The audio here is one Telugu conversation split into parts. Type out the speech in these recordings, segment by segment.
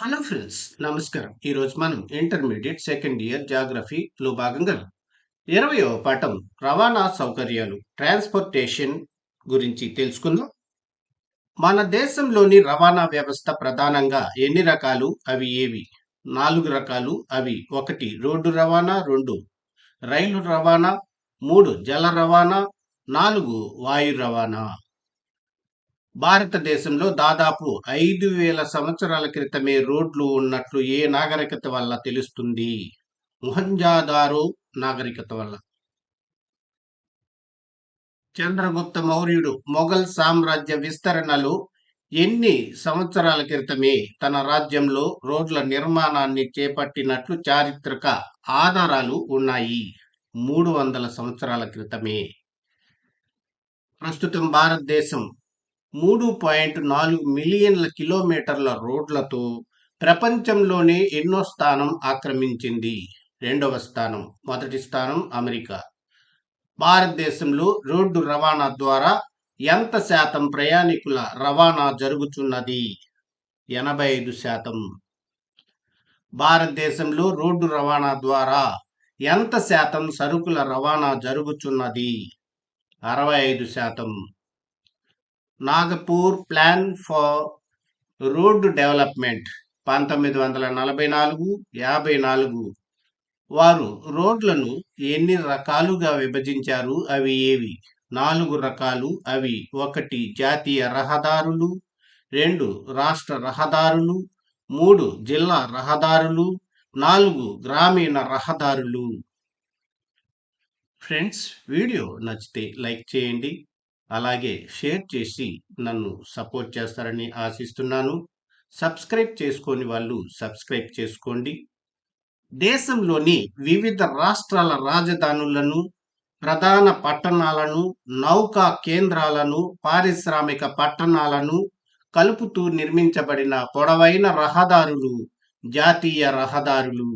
హలో ఫ్రెండ్స్ నమస్కారం. ఈరోజు మనం ఇంటర్మీడియట్ సెకండ్ ఇయర్ జాగ్రఫీలో భాగంగా ఇరవయవ పాఠం రవాణా సౌకర్యాలు ట్రాన్స్పోర్టేషన్ గురించి తెలుసుకుందాం. మన దేశంలోని రవాణా వ్యవస్థ ప్రధానంగా ఎన్ని రకాలు? అవి ఏవి? నాలుగు రకాలు. అవి ఒకటి రోడ్డు రవాణా రెండు రైలు రవాణా మూడు జల రవాణా నాలుగు వాయు రవాణా. భారతదేశంలో దాదాపు ఐదు వేల సంవత్సరాల క్రితమే రోడ్లు ఉన్నట్లు ఏ నాగరికత వల్ల తెలుస్తుంది? మొహంజాదారో నాగరికత వల్ల. చంద్రగుప్త మౌర్యుడు మొఘల్ సామ్రాజ్య విస్తరణలో ఎన్ని సంవత్సరాల క్రితమే తన రాజ్యంలో రోడ్ల నిర్మాణాన్ని చేపట్టినట్లు చారిత్రక ఆధారాలు ఉన్నాయి? మూడు వందల సంవత్సరాల క్రితమే. ప్రస్తుతం భారతదేశం మూడు పాయింట్ నాలుగు మిలియన్ల కిలోమీటర్ల రోడ్లతో ప్రపంచంలోనే ఎన్నో స్థానం ఆక్రమించింది. రెండవ స్థానం మొదటి స్థానం అమెరికా. భారతదేశంలో రోడ్డు రవాణా ద్వారా ఎంత శాతం ప్రయాణికుల రవాణా జరుగుతున్నది? ఎనభై ఐదు శాతం. భారతదేశంలో రోడ్డు రవాణా ద్వారా ఎంత శాతం సరుకుల రవాణా జరుగుతున్నది? అరవై ఐదు శాతం. Nagpur plan for road development పంతొమ్మిది వందల నలభై నాలుగు యాభై నాలుగు. వారు రోడ్లను ఎన్ని రకాలుగా విభజించారు? అవి ఏవి? నాలుగు రకాలు. అవి ఒకటి జాతీయ రహదారులు. రెండు రాష్ట్ర రహదారులు. మూడు జిల్లా రహదారులు. నాలుగు గ్రామీణ రహదారులు. ఫ్రెండ్స్ వీడియో నచ్చితే లైక్ చేయండి. అలాగే షేర్ చేసి నన్ను సపోర్ట్ చేస్తారని ఆశిస్తున్నాను. సబ్స్క్రైబ్ చేసుకోని వాళ్ళు సబ్స్క్రైబ్ చేసుకోండి. దేశంలోని వివిధ రాష్ట్రాల రాజధానులను ప్రధాన పట్టణాలను నౌకా కేంద్రాలను పారిశ్రామిక పట్టణాలను కలుపుతూ నిర్మించబడిన పొడవైన రహదారులు జాతీయ రహదారులు.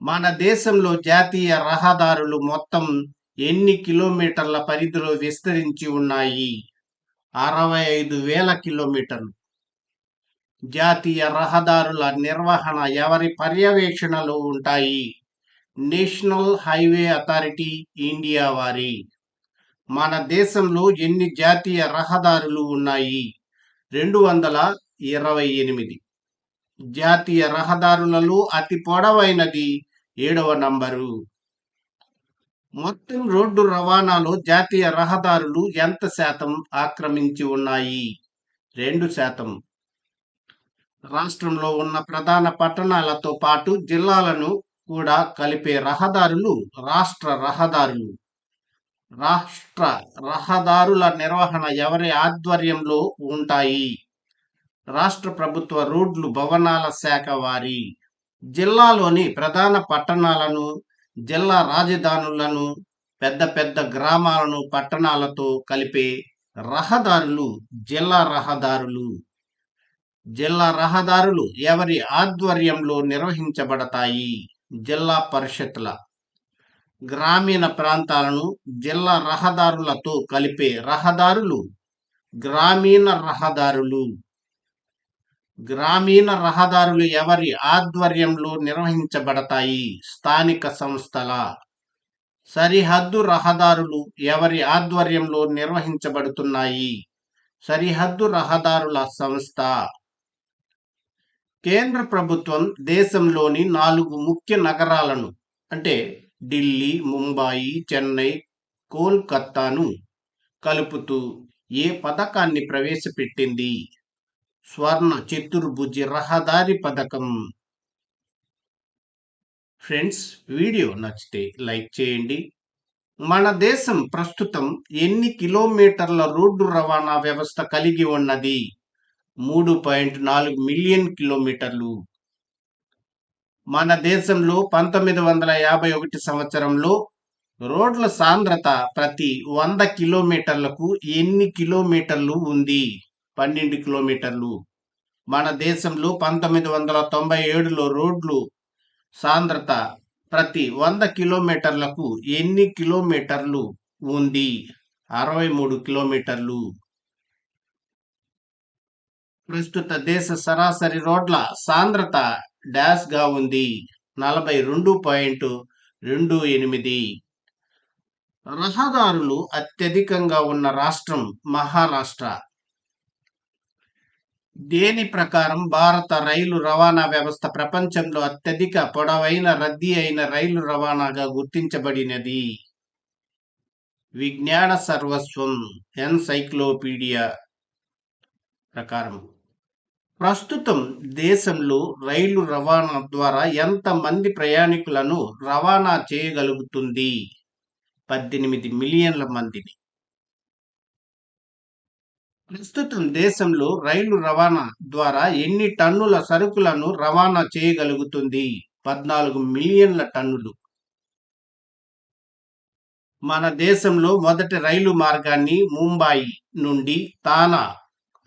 మన దేశంలో జాతీయ రహదారులు మొత్తం ఎన్ని కిలోమీటర్ల పరిధిలో విస్తరించి ఉన్నాయి? అరవై ఐదు వేల కిలోమీటర్లు. జాతీయ రహదారుల నిర్వహణ ఎవరి పర్యవేక్షణలో ఉంటాయి? నేషనల్ హైవే అథారిటీ ఇండియా వారి. మన దేశంలో ఎన్ని జాతీయ రహదారులు ఉన్నాయి? రెండు వందల ఇరవై ఎనిమిది. జాతీయ రహదారులలో అతి పొడవైనది ఏడవ నంబరు. మొత్తం రోడ్డు రవాణాలో జాతీయ రహదారులు ఎంత శాతం ఆక్రమించి ఉన్నాయి? రెండు శాతం. రాష్ట్రంలో ఉన్న ప్రధాన పట్టణాలతో పాటు జిల్లాలను కూడా కలిపే రహదారులు రాష్ట్ర రహదారులు. రాష్ట్ర రహదారుల నిర్వహణ ఎవరి ఆధ్వర్యంలో ఉంటాయి? రాష్ట్ర ప్రభుత్వ రోడ్లు భవనాల శాఖ వారి. జిల్లాలోని ప్రధాన పట్టణాలను జిల్లా రాజధానులను పెద్ద పెద్ద గ్రామాలను పట్టణాలతో కలిపే రహదారులు జిల్లా రహదారులు. జిల్లా రహదారులు ఎవరి ఆధ్వర్యంలో నిర్వహించబడతాయి? జిల్లా పరిషత్ల గ్రామీణ ప్రాంతాలను జిల్లా రహదారులతో కలిపే రహదారులు గ్రామీణ రహదారులు. గ్రామీణ రహదారులు ఎవరి ఆధ్వర్యంలో నిర్వహించబడతాయి? స్థానిక సంస్థల సరిహద్దు రహదారులు ఎవరి ఆధ్వర్యంలో నిర్వహించబడుతున్నాయి? సరిహద్దు రహదారుల సంస్థ. కేంద్ర ప్రభుత్వం దేశంలోని నాలుగు ముఖ్య నగరాలను అంటే ఢిల్లీ ముంబాయి చెన్నై కోల్కత్తాను కలుపుతూ ఏ పథకాన్ని ప్రవేశపెట్టింది? స్వర్ణ చతుర్భుజి రహదారి పథకం. ఫ్రెండ్స్ వీడియో నచ్చితే లైక్ చేయండి. మన దేశం ప్రస్తుతం ఎన్ని కిలోమీటర్ల రోడ్డు రవాణా వ్యవస్థ కలిగి ఉన్నది? మూడు పాయింట్ నాలుగు మిలియన్ కిలోమీటర్లు. మన దేశంలో పంతొమ్మిది వందల యాభై ఒకటి సంవత్సరంలో రోడ్ల సాంద్రత ప్రతి వంద కిలోమీటర్లకు ఎన్ని కిలోమీటర్లు ఉంది? పన్నెండు కిలోమీటర్లు. మన దేశంలో పంతొమ్మిది వందల తొంభై ఏడులో రోడ్లు సాంద్రత ప్రతి వంద కిలోమీటర్లకు ఎన్ని కిలోమీటర్లు ఉంది? అరవై మూడు కిలోమీటర్లు. ప్రస్తుత దేశ సరాసరి రోడ్ల సాంద్రత డాష్గా ఉంది. నలభై రెండు పాయింట్ రెండు ఎనిమిది. రహదారులు అత్యధికంగా ఉన్న రాష్ట్రం మహారాష్ట్ర. దేని ప్రకారం భారత రైలు రవాణా వ్యవస్థ ప్రపంచంలో అత్యధిక పొడవైన రద్దీ అయిన రైలు రవాణాగా గుర్తించబడినది? విజ్ఞాన సర్వస్వం ఎన్సైక్లోపీడియా ప్రకారం. ప్రస్తుతం దేశంలో రైలు రవాణా ద్వారా ఎంత మంది ప్రయాణికులను రవాణా చేయగలుగుతుంది? పద్దెనిమిది మిలియన్ల మందిని. ప్రస్తుతం దేశంలో రైలు రవాణా ద్వారా ఎన్ని టన్నుల సరుకులను రవాణా చేయగలుగుతుంది? పద్నాలుగు మిలియన్ల టన్నులు. మన దేశంలో మొదటి రైలు మార్గాన్ని ముంబాయి నుండి తానా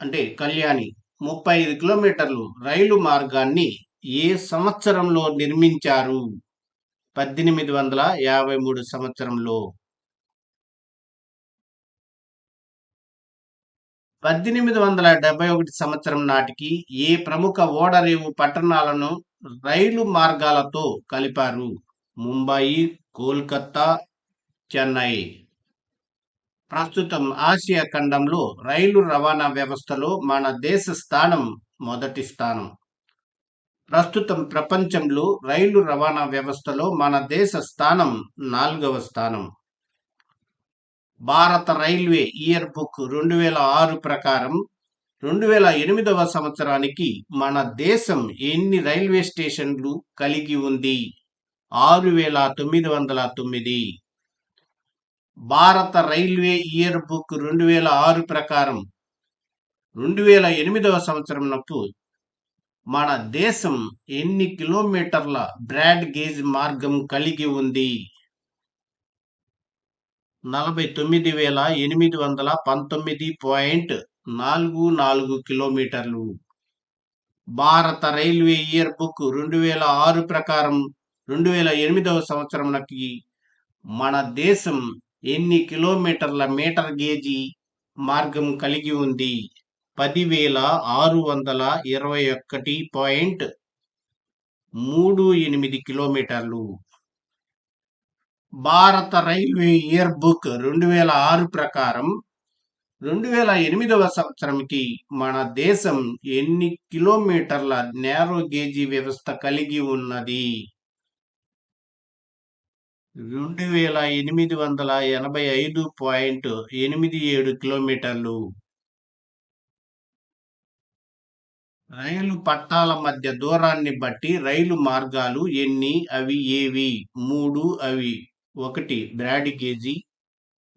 అంటే కళ్యాణి ముప్పై ఐదు కిలోమీటర్లు రైలు మార్గాన్ని ఏ సంవత్సరంలో నిర్మించారు? పద్దెనిమిది వందల యాభై మూడు సంవత్సరంలో. పద్దెనిమిది వందల డెబ్బై ఒకటి సంవత్సరం నాటికి ఏ ప్రముఖ ఓడరేవు పట్టణాలను రైలు మార్గాలతో కలిపారు? ముంబాయి కోల్కత్తా చెన్నై. ప్రస్తుతం ఆసియా ఖండంలో రైలు రవాణా వ్యవస్థలో మన దేశ స్థానం మొదటి స్థానం. ప్రస్తుతం ప్రపంచంలో రైలు రవాణా వ్యవస్థలో మన దేశ స్థానం నాలుగవ స్థానం. భారత రైల్వే ఇయర్ బుక్ రెండు వేల ఆరు ప్రకారం రెండు వేల ఎనిమిదవ సంవత్సరానికి మన దేశం ఎన్ని రైల్వే స్టేషన్లు కలిగి ఉంది? ఆరు వేల తొమ్మిది వందల తొమ్మిది. భారత రైల్వే ఇయర్ బుక్ రెండు వేల ఆరు ప్రకారం రెండు వేల ఎనిమిదవ సంవత్సరం మన దేశం ఎన్ని కిలోమీటర్ల బ్రాడ్ గేజ్ మార్గం కలిగి ఉంది? నలభై తొమ్మిది వేల ఎనిమిది వందల పంతొమ్మిది పాయింట్ నాలుగు నాలుగు కిలోమీటర్లు. భారత రైల్వే ఇయర్ బుక్ రెండు వేల ఆరు ప్రకారం రెండు వేల ఎనిమిదవ సంవత్సరంకి మన దేశం ఎన్ని కిలోమీటర్ల మీటర్ గేజీ మార్గం కలిగి ఉంది? పదివేల ఆరు వందల ఇరవై ఒకటి పాయింట్ మూడు ఎనిమిది కిలోమీటర్లు. భారత రైల్వే ఇయర్ బుక్ రెండు వేల ఆరు ప్రకారం రెండు వేల ఎనిమిదవ సంవత్సరంకి మన దేశం ఎన్ని కిలోమీటర్ల నేరో గేజీ వ్యవస్థ కలిగి ఉన్నది? రెండు వేల ఎనిమిది వందల ఎనభై ఐదు పాయింట్ ఎనిమిది ఏడు కిలోమీటర్లు. రైలు పట్టాల మధ్య దూరాన్ని బట్టి రైలు మార్గాలు ఎన్ని? అవి ఏవి? మూడు అవి ఒకటి బ్రాడ్ గేజీ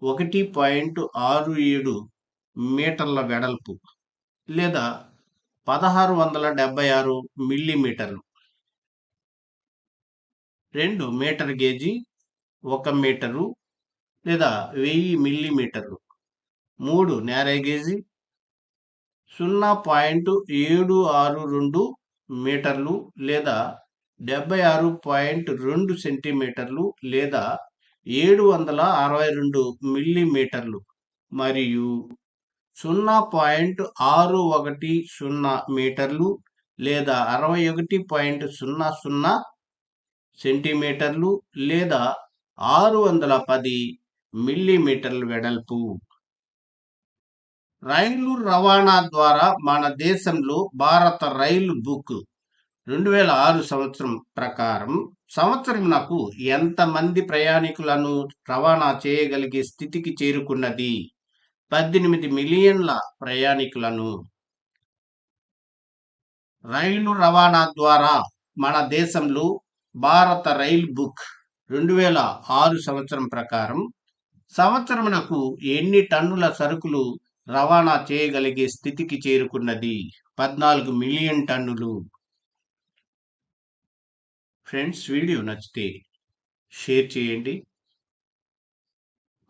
ఒకటి పాయింట్ ఆరు ఏడు మీటర్ల వెడల్పు లేదా పదహారు వందల డెబ్బై ఆరు మిల్లీమీటర్లు. రెండు మీటర్ గేజీ ఒక మీటరు లేదా వెయ్యి మిల్లీమీటర్లు. మూడు నేరే గేజీ సున్నా పాయింట్ ఏడు ఆరు రెండు మీటర్లు లేదా డెబ్బై ఆరు పాయింట్ రెండు సెంటీమీటర్లు లేదా ఏడు వందల అరవై రెండు మిల్లీమీటర్లు మరియు సున్నా పాయింట్ ఆరు ఒకటి సున్నా మీటర్లు లేదా అరవై ఒకటి పాయింట్ సున్నా సున్నా సెంటీమీటర్లు లేదా ఆరు వందల పది మిల్లీమీటర్ల వెడల్పు. రైలు రవాణా ద్వారా మన దేశంలో భారత రైలు బుక్ రెండు వేల ఆరు సంవత్సరం ప్రకారం సంవత్సరం నాకు ఎంతమంది ప్రయాణికులను రవాణా చేయగలిగే స్థితికి చేరుకున్నది? పద్దెనిమిది మిలియన్ల ప్రయాణికులను. రైలు రవాణా ద్వారా మన దేశంలో భారత రైలు బుక్ రెండు వేల ఆరు సంవత్సరం ప్రకారం సంవత్సరమునకు ఎన్ని టన్నుల సరుకులు రవాణా చేయగలిగే స్థితికి చేరుకున్నది? పద్నాలుగు మిలియన్ టన్నులు. ఫ్రెండ్స్ వీడియో నచ్చితే షేర్ చేయండి.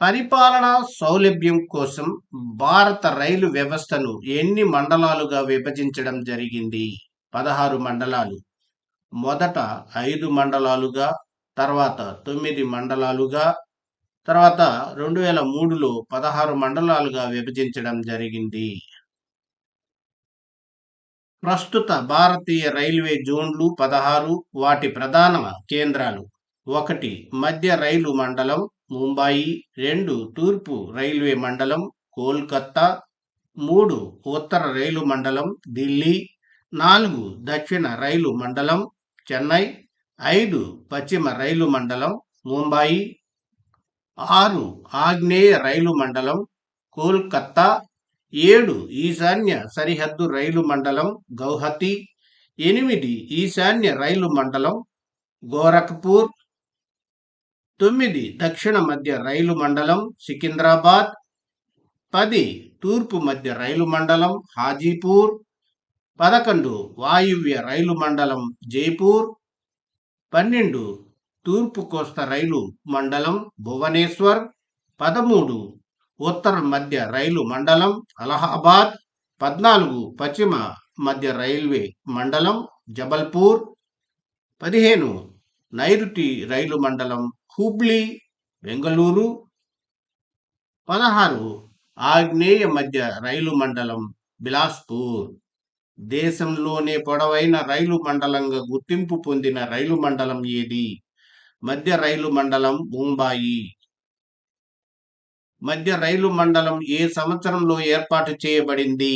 పరిపాలన సౌలభ్యం కోసం భారత రైలు వ్యవస్థను ఎన్ని మండలాలుగా విభజించడం జరిగింది? పదహారు మండలాలు. మొదట ఐదు మండలాలుగా తర్వాత తొమ్మిది మండలాలుగా తర్వాత రెండు వేల మూడులో పదహారు మండలాలుగా విభజించడం జరిగింది. ప్రస్తుత భారతీయ రైల్వే జోన్లు పదహారు వాటి ప్రధాన కేంద్రాలు ఒకటి మధ్య రైలు మండలం ముంబాయి రెండు తూర్పు రైల్వే మండలం కోల్కత్తా మూడు ఉత్తర రైలు మండలం ఢిల్లీ నాలుగు దక్షిణ రైలు మండలం చెన్నై ఐదు పశ్చిమ రైలు మండలం ముంబాయి ఆరు ఆగ్నేయ రైలు మండలం కోల్కత్తా ఏడు ఈశాన్య సరిహద్దు రైలు మండలం గౌహతి ఎనిమిది ఈశాన్య రైలు మండలం గోరఖ్పూర్ తొమ్మిది దక్షిణ మధ్య రైలు మండలం సికింద్రాబాద్ పది తూర్పు మధ్య రైలు మండలం హాజీపూర్ పదకొండు వాయువ్య రైలు మండలం జైపూర్ పన్నెండు తూర్పు కోస్తా రైలు మండలం భువనేశ్వర్ పదమూడు ఉత్తర మధ్య రైలు మండలం అలహాబాద్ పద్నాలుగు పశ్చిమ మధ్య రైల్వే మండలం జబల్పూర్ పదిహేను నైరుతి రైలు మండలం హుబ్లీ బెంగళూరు పదహారు ఆగ్నేయ మధ్య రైలు మండలం బిలాస్పూర్. దేశంలోనే పొడవైన రైలు మండలంగా గుర్తింపు పొందిన రైలు మండలం ఏది? మధ్య రైలు మండలం ముంబాయి. మధ్య రైలు మండలం ఏ సంవత్సరంలో ఏర్పాటు చేయబడింది?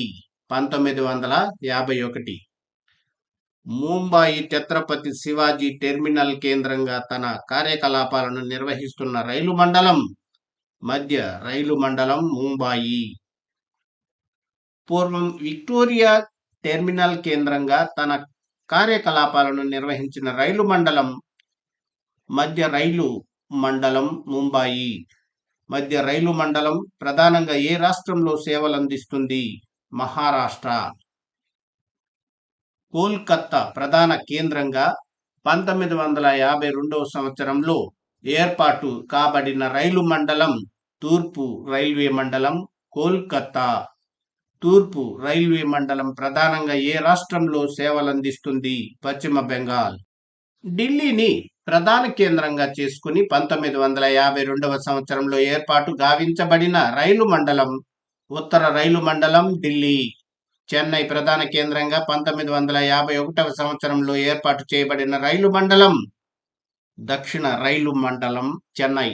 పంతొమ్మిది వందల యాభై ఒకటి. ముంబాయి ఛత్రపతి శివాజీ టెర్మినల్ కేంద్రంగా తన కార్యకలాపాలను నిర్వహిస్తున్న రైలు మండలం మధ్య రైలు మండలం ముంబాయి పూర్వం విక్టోరియా టెర్మినల్ కేంద్రంగా తన కార్యకలాపాలను నిర్వహించిన రైలు మండలం మధ్య రైలు మండలం ముంబాయి మధ్య రైలు మండలం ప్రధానంగా ఏ రాష్ట్రంలో సేవలు అందిస్తుంది మహారాష్ట్ర. కోల్కత్తా ప్రధాన కేంద్రంగా పంతొమ్మిది వందల యాభై రెండవ సంవత్సరంలో ఏర్పాటు కాబడిన రైలు మండలం తూర్పు రైల్వే మండలం కోల్కత్తా. తూర్పు రైల్వే మండలం ప్రధానంగా ఏ రాష్ట్రంలో సేవలందిస్తుంది? పశ్చిమ బెంగాల్. ఢిల్లీని ప్రధాన కేంద్రంగా చేసుకుని పంతొమ్మిది వందల యాభై రెండవ సంవత్సరంలో ఏర్పాటు గావించబడిన రైలు మండలం ఉత్తర రైలు మండలం ఢిల్లీ. చెన్నై ప్రధాన కేంద్రంగా పంతొమ్మిది వందల యాభై ఒకటవ సంవత్సరంలో ఏర్పాటు చేయబడిన రైలు మండలం దక్షిణ రైలు మండలం చెన్నై.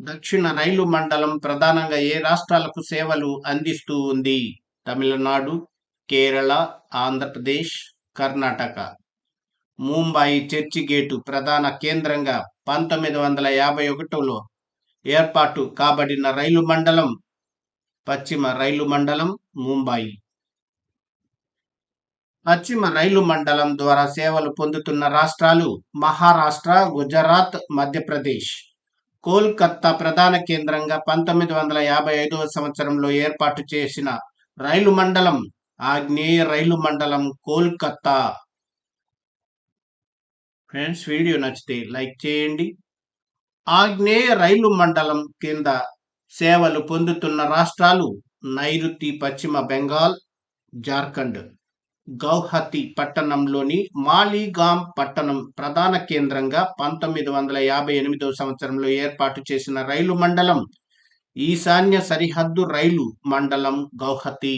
దక్షిణ రైలు మండలం ప్రధానంగా ఏ రాష్ట్రాలకు సేవలు అందిస్తూ ఉంది? తమిళనాడు కేరళ ఆంధ్రప్రదేశ్ కర్ణాటక. ముంబాయి చర్చి గేటు ప్రధాన కేంద్రంగా పంతొమ్మిది వందల యాభై ఒకటిలో ఏర్పాటు కాబడిన రైలు మండలం పశ్చిమ రైలు మండలం ముంబాయి పశ్చిమ రైలు మండలం ద్వారా సేవలు పొందుతున్న రాష్ట్రాలు మహారాష్ట్ర గుజరాత్ మధ్యప్రదేశ్. కోల్కత్తా ప్రధాన కేంద్రంగా పంతొమ్మిది వందల యాభై ఐదవ సంవత్సరంలో ఏర్పాటు చేసిన రైలు మండలం ఆగ్నేయ రైలు మండలం కోల్కత్తా. ఫ్రెండ్స్ వీడియో నచ్చితే లైక్ చేయండి. ఆగ్నేయ రైలు మండలం కింద సేవలు పొందుతున్న రాష్ట్రాలు నైరుతి పశ్చిమ బెంగాల్ జార్ఖండ్ గౌహతి పట్టణంలోని మాలిగాం పట్టణం ప్రధాన కేంద్రంగా పంతొమ్మిది వందల యాభై ఎనిమిదవ సంవత్సరంలో ఏర్పాటు చేసిన రైలు మండలం ఈశాన్య సరిహద్దు రైలు మండలం గౌహతి.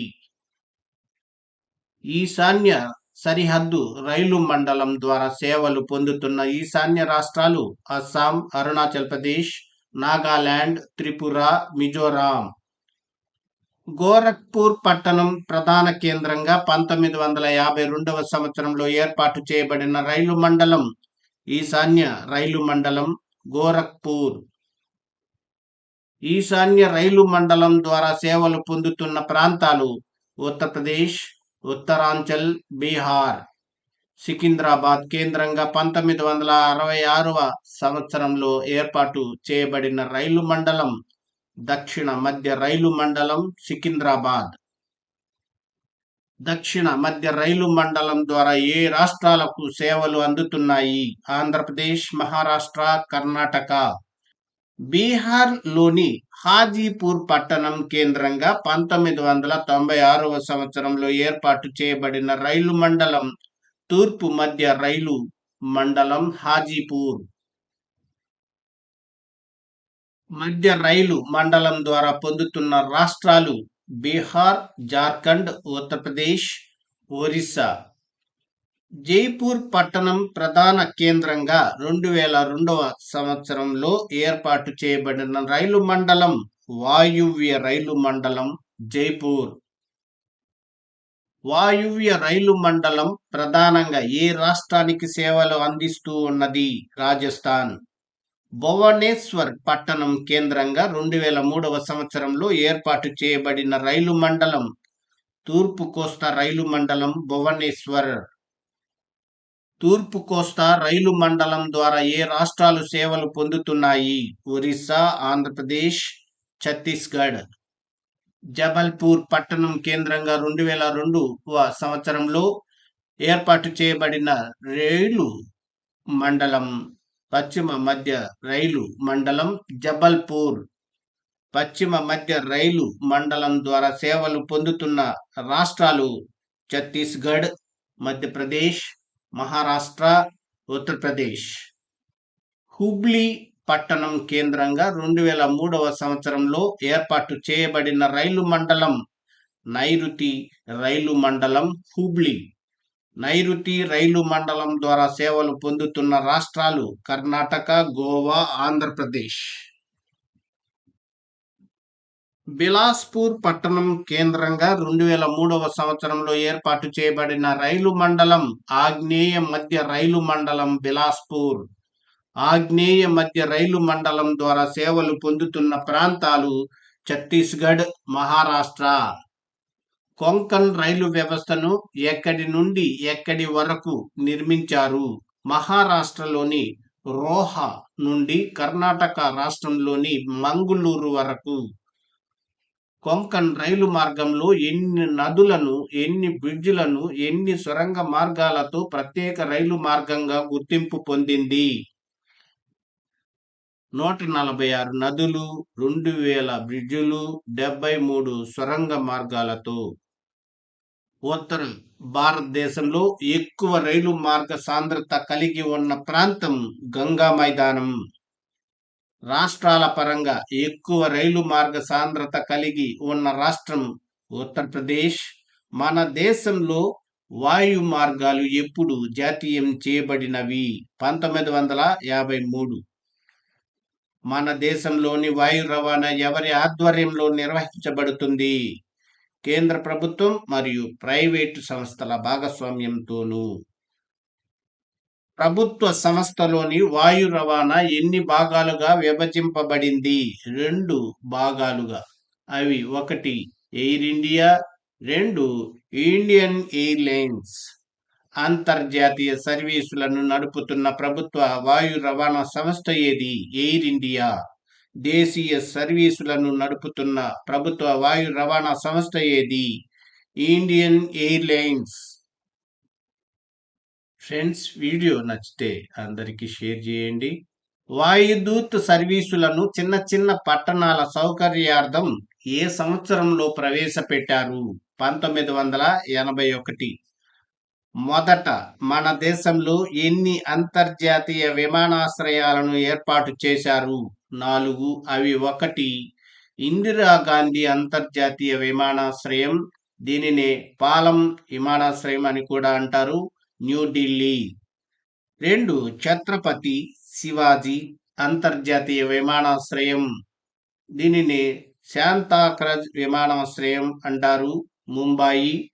ఈశాన్య సరిహద్దు రైలు మండలం ద్వారా సేవలు పొందుతున్న ఈశాన్య రాష్ట్రాలు అస్సాం అరుణాచల్ ప్రదేశ్ నాగాలాండ్ త్రిపుర మిజోరాం. గోరఖ్పూర్ పట్టణం ప్రధాన కేంద్రంగా పంతొమ్మిది వందల యాభై రెండవ సంవత్సరంలో ఏర్పాటు చేయబడిన రైలు మండలం ఈశాన్య రైలు మండలం గోరఖ్పూర్. ఈశాన్య రైలు మండలం ద్వారా సేవలు పొందుతున్న ప్రాంతాలు ఉత్తరప్రదేశ్ ఉత్తరాంచల్ బీహార్ సికింద్రాబాద్ కేంద్రంగా పంతొమ్మిది వందల అరవై ఆరవ సంవత్సరంలో ఏర్పాటు చేయబడిన రైలు మండలం దక్షిణ మధ్య రైలు మండలం సికింద్రాబాద్. దక్షిణ మధ్య రైలు మండలం ద్వారా ఏ రాష్ట్రాలకు సేవలు అందుతున్నాయి? ఆంధ్రప్రదేశ్ మహారాష్ట్ర కర్ణాటక. బీహార్లోని హాజీపూర్ పట్టణం కేంద్రంగా పంతొమ్మిది వందల తొంభై ఆరవ సంవత్సరంలో ఏర్పాటు చేయబడిన రైలు మండలం తూర్పు మధ్య రైలు మండలం హాజీపూర్. మధ్య రైలు మండలం ద్వారా పొందుతున్న రాష్ట్రాలు బీహార్ జార్ఖండ్ ఉత్తరప్రదేశ్ ఒరిస్సా జైపూర్ పట్టణం ప్రధాన కేంద్రంగా రెండు వేల రెండవ సంవత్సరంలో ఏర్పాటు చేయబడిన రైలు మండలం వాయువ్య రైలు మండలం జైపూర్. వాయువ్య రైలు మండలం ప్రధానంగా ఏ రాష్ట్రానికి సేవలు అందిస్తూ ఉన్నది? రాజస్థాన్. భువనేశ్వర్ పట్టణం కేంద్రంగా రెండు వేల మూడవ సంవత్సరంలో ఏర్పాటు చేయబడిన రైలు మండలం తూర్పు కోస్తా రైలు మండలం భువనేశ్వర్. తూర్పు కోస్తా రైలు మండలం ద్వారా ఏ రాష్ట్రాలు సేవలు పొందుతున్నాయి? ఒరిస్సా ఆంధ్రప్రదేశ్ ఛత్తీస్గఢ్. జబల్పూర్ పట్టణం కేంద్రంగా రెండు వేల రెండు సంవత్సరంలో ఏర్పాటు చేయబడిన రైలు మండలం పశ్చిమ మధ్య రైలు మండలం జబల్పూర్. పశ్చిమ మధ్య రైలు మండలం ద్వారా సేవలు పొందుతున్న రాష్ట్రాలు ఛత్తీస్గఢ్ మధ్యప్రదేశ్ మహారాష్ట్ర ఉత్తరప్రదేశ్. హుబ్లీ పట్టణం కేంద్రంగా రెండు వేల మూడవ సంవత్సరంలో ఏర్పాటు చేయబడిన రైలు మండలం నైరుతి రైలు మండలం హుబ్లీ. నైరుతి రైలు మండలం ద్వారా సేవలు పొందుతున్న రాష్ట్రాలు కర్ణాటక గోవా ఆంధ్రప్రదేశ్. బిలాస్పూర్ పట్టణం కేంద్రంగా రెండు వేల మూడవ సంవత్సరంలో ఏర్పాటు చేయబడిన రైలు మండలం ఆగ్నేయ మధ్య రైలు మండలం బిలాస్పూర్. ఆగ్నేయ మధ్య రైలు మండలం ద్వారా సేవలు పొందుతున్న ప్రాంతాలు ఛత్తీస్గఢ్ మహారాష్ట్ర. కొంకన్ రైలు వ్యవస్థను ఎక్కడి నుండి ఎక్కడి వరకు నిర్మించారు? మహారాష్ట్రలోని రోహా నుండి కర్ణాటక రాష్ట్రంలోని మంగుళూరు వరకు. కొంకన్ రైలు మార్గంలో ఎన్ని నదులను ఎన్ని బ్రిడ్జిలను ఎన్ని సొరంగ మార్గాలతో ప్రత్యేక రైలు మార్గంగా గుర్తింపు పొందింది? నూట నలభై ఆరు నదులు రెండు వేల బ్రిడ్జులు డెబ్బై మూడు సొరంగ మార్గాలతో. ఉత్తర భారతదేశంలో ఎక్కువ రైలు మార్గ సాంద్రత కలిగి ఉన్న ప్రాంతం గంగా మైదానం. రాష్ట్రాల పరంగా ఎక్కువ రైలు మార్గ సాంద్రత కలిగి ఉన్న రాష్ట్రం ఉత్తరప్రదేశ్. మన దేశంలో వాయు మార్గాలు ఎప్పుడు జాతీయం చేయబడినవి? పంతొమ్మిది వందల యాభై మూడు. మన దేశంలోని వాయు రవాణా ఎవరి ఆధ్వర్యంలో నిర్వహించబడుతుంది? కేంద్ర ప్రభుత్వం మరియు ప్రైవేటు సంస్థల భాగస్వామ్యంతోనూ. ప్రభుత్వ సంస్థలోని వాయు రవాణా ఎన్ని భాగాలుగా విభజింపబడింది? రెండు భాగాలుగా. అవి ఒకటి ఎయిర్ ఇండియా. రెండు ఇండియన్ ఎయిర్లైన్స్. అంతర్జాతీయ సర్వీసులను నడుపుతున్న ప్రభుత్వ వాయు రవాణా సంస్థ ఏది? Air India. దేశీయ సర్వీసులను నడుపుతున్న ప్రభుత్వ వాయు రవాణా సంస్థ ఏది? Indian airlines. ఫ్రెండ్స్ వీడియో నచ్చితే అందరికీ షేర్ చేయండి. వాయుదూత్ సర్వీసులను చిన్న చిన్న పట్టణాల సౌకర్యార్థం ఏ సంవత్సరంలో ప్రవేశపెట్టారు? పంతొమ్మిది వందల ఎనభై ఒకటి. మొదట మన దేశంలో ఎన్ని అంతర్జాతీయ విమానాశ్రయాలను ఏర్పాటు చేశారు? నాలుగు అవి ఒకటి. ఇందిరాగాంధీ అంతర్జాతీయ విమానాశ్రయం దీనినే పాలం విమానాశ్రయం అని కూడా అంటారు. న్యూఢిల్లీ. రెండు ఛత్రపతి శివాజీ అంతర్జాతీయ విమానాశ్రయం. దీనిని శాంతాక్రజ్ విమానాశ్రయం అంటారు ముంబాయి.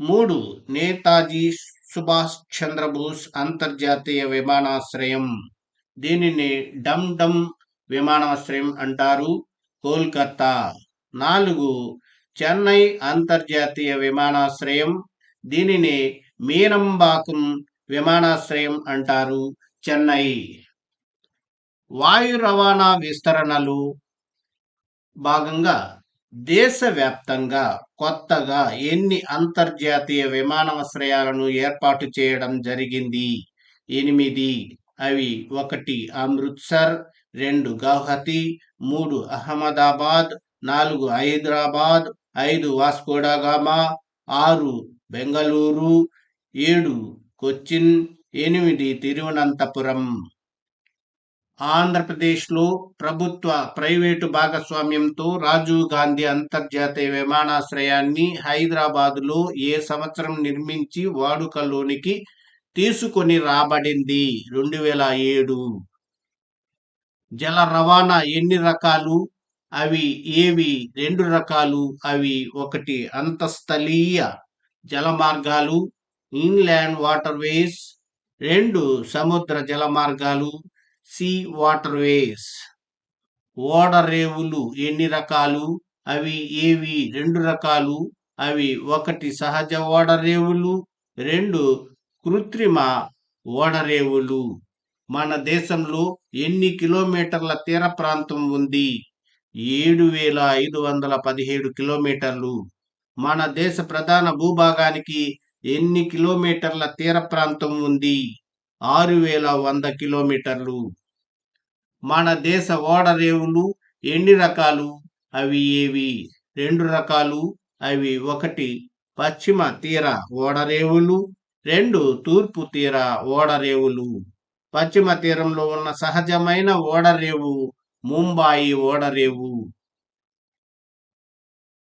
మూడు నేతాజీ సుభాష్ చంద్రబోస్ అంతర్జాతీయ విమానాశ్రయం. దీనిని డమ్ డమ్ విమానాశ్రయం అంటారు కోల్కతా. నాలుగు చెన్నై అంతర్జాతీయ విమానాశ్రయం. దీనిని మీనంబాకం విమానాశ్రయం అంటారు చెన్నై. వాయు రవాణా విస్తరణలు భాగంగా దేశవ్యాప్తంగా కొత్తగా ఎన్ని అంతర్జాతీయ విమానాశ్రయాలను ఏర్పాటు చేయడం జరిగింది? ఎనిమిది. అవి ఒకటి అమృత్సర్ రెండు గౌహతి మూడు అహ్మదాబాద్ నాలుగు హైదరాబాద్ ఐదు వాస్కోడాగామా ఆరు బెంగళూరు ఏడు కొచ్చిన్ ఎనిమిది తిరువనంతపురం. ఆంధ్రప్రదేశ్లో ప్రభుత్వ ప్రైవేటు భాగస్వామ్యంతో రాజీవ్ గాంధీ అంతర్జాతీయ విమానాశ్రయాన్ని హైదరాబాదులో ఏ సంవత్సరం నిర్మించి వాడుకలోనికి తీసుకొని రాబడింది? రెండు వేల ఏడు. జల రవాణా ఎన్ని రకాలు? అవి ఏవి? రెండు రకాలు. అవి ఒకటి అంతస్థలీయ జల మార్గాలు ఇన్లాండ్ వాటర్ వేస్ రెండు సముద్ర జల మార్గాలు సీ వాటర్ వేస్ ఓడరేవులు ఎన్ని రకాలు? అవి ఏవి? రెండు రకాలు. అవి ఒకటి సహజ ఓడరేవులు రెండు కృత్రిమ ఓడరేవులు మన దేశంలో ఎన్ని కిలోమీటర్ల తీర ప్రాంతం ఉంది? ఏడు వేల ఐదు వందల పదిహేడు కిలోమీటర్లు. మన దేశ ప్రధాన భూభాగానికి ఎన్ని కిలోమీటర్ల తీర ప్రాంతం ఉంది? ఆరు వేల వంద కిలోమీటర్లు. మన దేశ ఓడరేవులు ఎన్ని రకాలు? అవి ఏవి? రెండు రకాలు. అవి ఒకటి పశ్చిమ తీర ఓడరేవులు రెండు తూర్పు తీర ఓడరేవులు పశ్చిమ తీరంలో ఉన్న సహజమైన ఓడరేవు ముంబాయి ఓడరేవు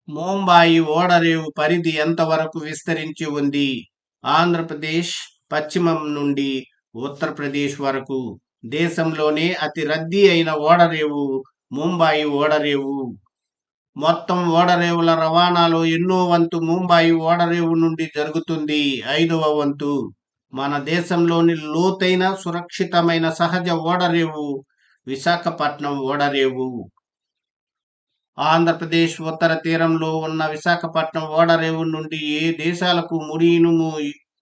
ముంబాయి ఓడరేవు పరిధి ఎంతవరకు విస్తరించి ఉంది? ఆంధ్రప్రదేశ్ పశ్చిమం నుండి ఉత్తరప్రదేశ్ వరకు. దేశంలోనే అతి రద్దీ అయిన ఓడరేవు ముంబాయి ఓడరేవు. మొత్తం ఓడరేవుల రవాణాలో ఎన్నో వంతు ముంబాయి ఓడరేవు నుండి జరుగుతుంది. ఐదవ వంతు. మన దేశంలోని లోతైన సురక్షితమైన సహజ ఓడరేవు విశాఖపట్నం ఓడరేవు. ఆంధ్రప్రదేశ్ ఉత్తర తీరంలో ఉన్న విశాఖపట్నం ఓడరేవు నుండి ఏ దేశాలకు ముడి ఇనుము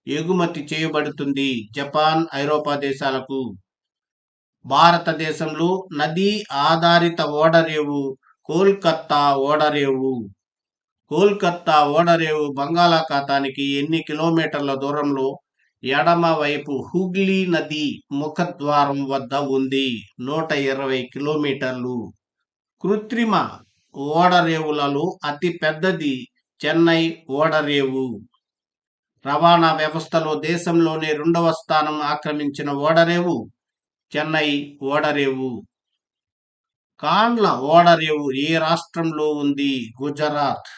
ఎగుమతి చేయబడుతుంది? జపాన్ ఐరోపా దేశాలకు. భారతదేశంలో నదీ ఆధారిత ఓడరేవు కోల్కత్తా ఓడరేవు. కోల్కత్తా ఓడరేవు బంగాళాఖాతానికి ఎన్ని కిలోమీటర్ల దూరంలో ఎడమ వైపు హుగ్లీ నది ముఖద్వారం వద్ద ఉంది? నూట ఇరవై కిలోమీటర్లు. కృత్రిమ ఓడరేవులలో అతి పెద్దది చెన్నై ఓడరేవు. రవాణా వ్యవస్థలో దేశంలోనే రెండవ స్థానం ఆక్రమించిన ఓడరేవు చెన్నై ఓడరేవు. కాండ్ల ఓడరేవు ఏ రాష్ట్రంలో ఉంది? గుజరాత్.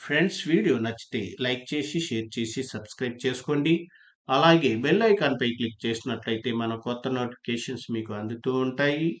ఫ్రెండ్స్ వీడియో నచ్చితే లైక్ చేసి షేర్ చేసి సబ్స్క్రైబ్ చేసుకోండి. అలాగే బెల్ ఐకాన్పై క్లిక్ చేసినట్లయితే మన కొత్త నోటిఫికేషన్స్ మీకు అందుతూ ఉంటాయి.